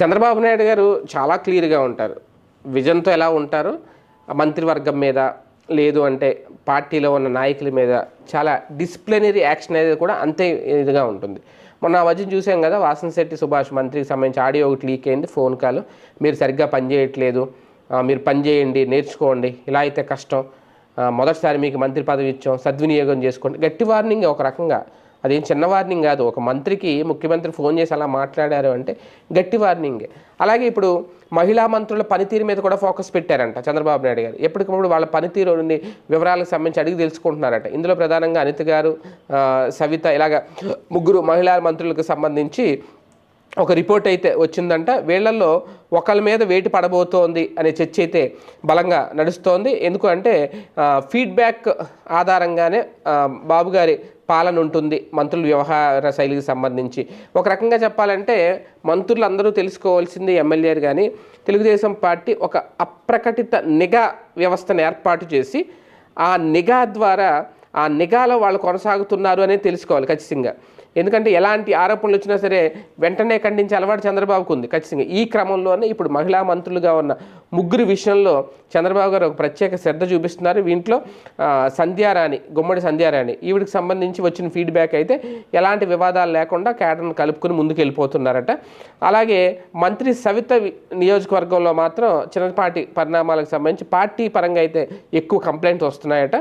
చంద్రబాబు నాయుడు గారు చాలా క్లియర్గా ఉంటారు. విజన్తో ఎలా ఉంటారు? మంత్రివర్గం మీద లేదు అంటే పార్టీలో ఉన్న నాయకుల మీద చాలా డిసిప్లినరీ యాక్షన్ అనేది కూడా అంతే ఇదిగా ఉంటుంది. మొన్న ఆ మధ్య చూసాం కదా వాసనశెట్టి సుభాష్ మంత్రికి సంబంధించి ఆడియో ఒకటి లీక్ అయింది ఫోన్ కాల్. మీరు సరిగ్గా పనిచేయట్లేదు మీరు పనిచేయండి నేర్చుకోండి. ఇలా అయితే కష్టం. మొదటిసారి మీకు మంత్రి పదవి ఇచ్చాం సద్వినియోగం చేసుకోండి. గట్టి వార్నింగ్ ఒక రకంగా అదేం చిన్న వార్నింగ్ కాదు. ఒక మంత్రికి ముఖ్యమంత్రి ఫోన్ చేసి అలా మాట్లాడారు అంటే గట్టి వార్నింగ్ అలాగే ఇప్పుడు మహిళా మంత్రుల పనితీరు మీద కూడా ఫోకస్ పెట్టారంట చంద్రబాబు నాయుడు గారు. ఎప్పటికప్పుడు వాళ్ళ పనితీరు నుండి వివరాలకు సంబంధించి అడిగి తెలుసుకుంటున్నారట. ఇందులో ప్రధానంగా అనిత గారు సవిత ఇలాగ ముగ్గురు మహిళా మంత్రులకు సంబంధించి ఒక రిపోర్ట్ అయితే వచ్చిందంట వీళ్ళల్లో ఒకళ్ళ మీద వేటి పడబోతోంది అనే చర్చ అయితే బలంగా నడుస్తోంది. ఎందుకంటే ఫీడ్బ్యాక్ ఆధారంగానే బాబు గారి పాలన ఉంటుంది మంత్రుల వ్యవహార శైలికి సంబంధించి. ఒక రకంగా చెప్పాలంటే మంత్రులు అందరూ తెలుసుకోవాల్సింది ఎమ్మెల్యేలు కానీ తెలుగుదేశం పార్టీ ఒక అప్రకటిత నిఘా వ్యవస్థను ఏర్పాటు చేసి ఆ నిఘా ద్వారా ఆ నిఘాలో వాళ్ళు కొనసాగుతున్నారు అనేది తెలుసుకోవాలి ఖచ్చితంగా. ఎందుకంటే ఎలాంటి ఆరోపణలు వచ్చినా సరే వెంటనే ఖండించే అలవాటు చంద్రబాబుకు ఉంది. ఖచ్చితంగా ఈ క్రమంలోనే ఇప్పుడు మహిళా మంత్రులుగా ఉన్న ముగ్గురు విషయంలో చంద్రబాబు గారు ఒక ప్రత్యేక శ్రద్ధ చూపిస్తున్నారు. వీంట్లో సంధ్యారాణి గుమ్మడి సంధ్యారాణి ఈవిడికి సంబంధించి వచ్చిన ఫీడ్బ్యాక్ అయితే ఎలాంటి వివాదాలు లేకుండా కేటర్ను కలుపుకుని ముందుకు వెళ్ళిపోతున్నారట అలాగే మంత్రి సవిత నియోజకవర్గంలో మాత్రం చిన్నపాటి పరిణామాలకు సంబంధించి పార్టీ పరంగా అయితే ఎక్కువ కంప్లైంట్స్ వస్తున్నాయట.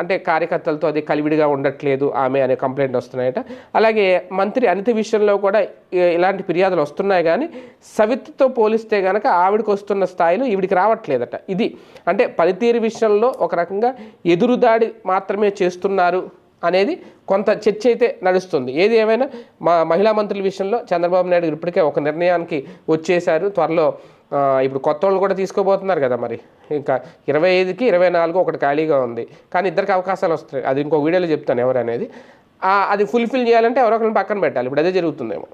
అంటే కార్యకర్తలతో అది కలివిడిగా ఉండట్లేదు ఆమె అనే కంప్లైంట్ వస్తున్నాయట. అలాగే మంత్రి అనిత విషయంలో కూడా ఇలాంటి ఫిర్యాదులు వస్తున్నాయి కానీ సవిత్తో పోలిస్తే కనుక ఆవిడకి వస్తున్న స్థాయిలో ఈవిడికి రావట్లేదట. ఇది అంటే పనితీరు విషయంలో ఒక రకంగా ఎదురుదాడి మాత్రమే చేస్తున్నారు అనేది కొంత చర్చ అయితే నడుస్తుంది. ఏది ఏమైనా మా మహిళా మంత్రుల విషయంలో చంద్రబాబు నాయుడు ఇప్పటికే ఒక నిర్ణయానికి వచ్చేశారు. త్వరలో ఇప్పుడు కొత్త వాళ్ళు కూడా తీసుకోబోతున్నారు కదా మరి. ఇంకా ఇరవై ఐదుకి ఇరవై నాలుగు ఒకటి ఖాళీగా ఉంది. కానీ ఇద్దరికి అవకాశాలు వస్తాయి అది ఇంకో వీడియోలో చెప్తాను ఎవరనేది అది ఫుల్ఫిల్ చేయాలంటే ఎవరో ఒకరిని పక్కన పెట్టాలి. ఇప్పుడు అదే జరుగుతుందేమో.